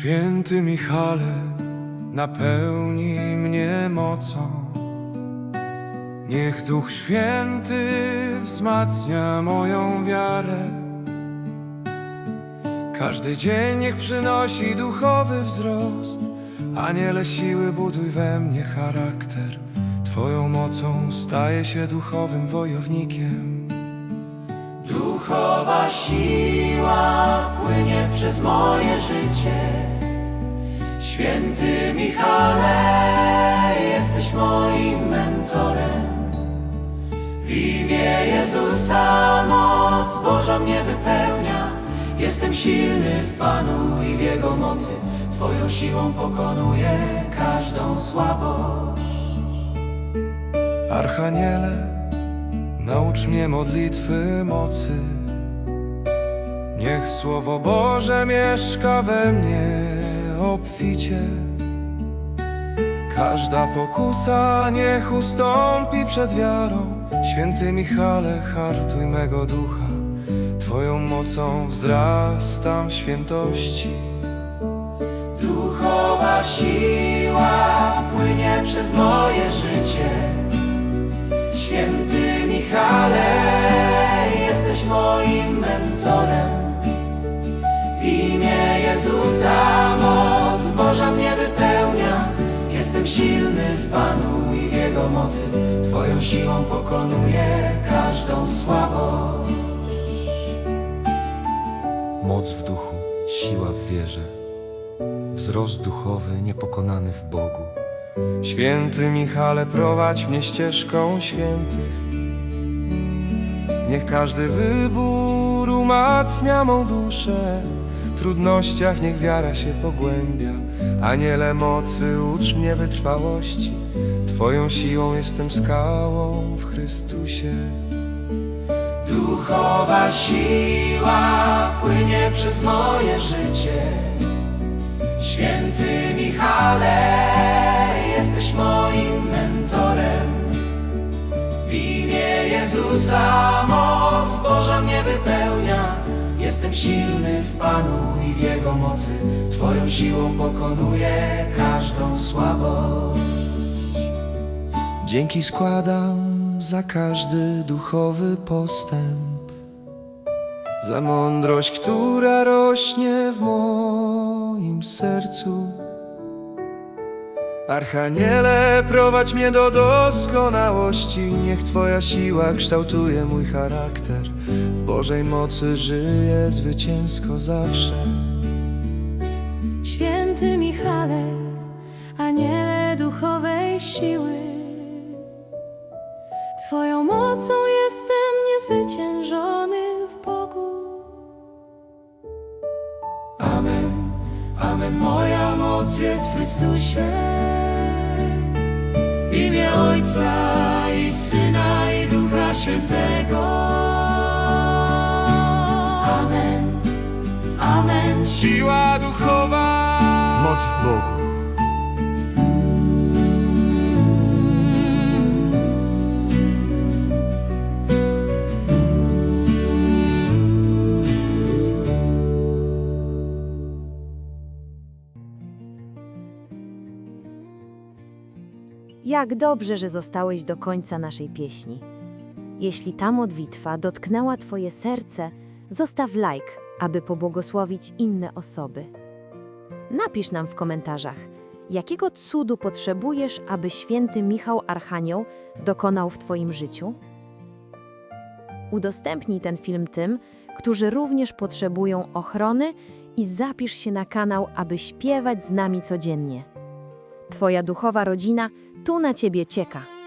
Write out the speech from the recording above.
Święty Michale, napełnij mnie mocą. Niech Duch Święty wzmacnia moją wiarę. Każdy dzień niech przynosi duchowy wzrost. Aniele siły buduj we mnie charakter. Twoją mocą staję się duchowym wojownikiem. Duchowa siła płynie przez moje życie. Święty Michale, jesteś moim mentorem. W imię Jezusa moc Boża mnie wypełnia. Jestem silny w Panu i w Jego mocy. Twoją siłą pokonuję każdą słabość. Archaniele, naucz mnie modlitwy mocy. Niech Słowo Boże mieszka we mnie obficie. Każda pokusa niech ustąpi przed wiarą. Święty Michale, hartuj mego ducha. Twoją mocą wzrastam świętości. Duchowa siła płynie przez moje życie. Święty Michale, Siłą pokonuję każdą słabość. Moc w duchu, siła w wierze, wzrost duchowy niepokonany w Bogu. Święty Michale, prowadź mnie ścieżką świętych. Niech każdy wybór umacnia mą duszę. Trudnościach niech wiara się pogłębia. Aniele mocy, ucz mnie wytrwałości. Twoją siłą jestem skałą w Chrystusie. Duchowa siła płynie przez moje życie. Święty Michale, jesteś moim mentorem. W imię Jezusa moc Boża mnie wypełnia. Jestem silny w Panu i w Jego mocy. Twoją siłą pokonuję każdą słabość. Dzięki składam za każdy duchowy postęp, za mądrość, która rośnie w moim sercu. Archaniele, prowadź mnie do doskonałości, niech Twoja siła kształtuje mój charakter. Bożej mocy żyję zwycięsko zawsze. Święty Michale, aniele duchowej siły, Twoją mocą jestem niezwyciężony w Bogu. Amen, amen, moja moc jest w Chrystusie. W imię Ojca i Syna i Ducha Świętego. Siła duchowa, moc w Bogu. Jak dobrze, że zostałeś do końca naszej pieśni. Jeśli ta modlitwa dotknęła Twoje serce, zostaw like, aby pobłogosławić inne osoby. Napisz nam w komentarzach, jakiego cudu potrzebujesz, aby święty Michał Archanioł dokonał w Twoim życiu? Udostępnij ten film tym, którzy również potrzebują ochrony i zapisz się na kanał, aby śpiewać z nami codziennie. Twoja duchowa rodzina tu na Ciebie czeka.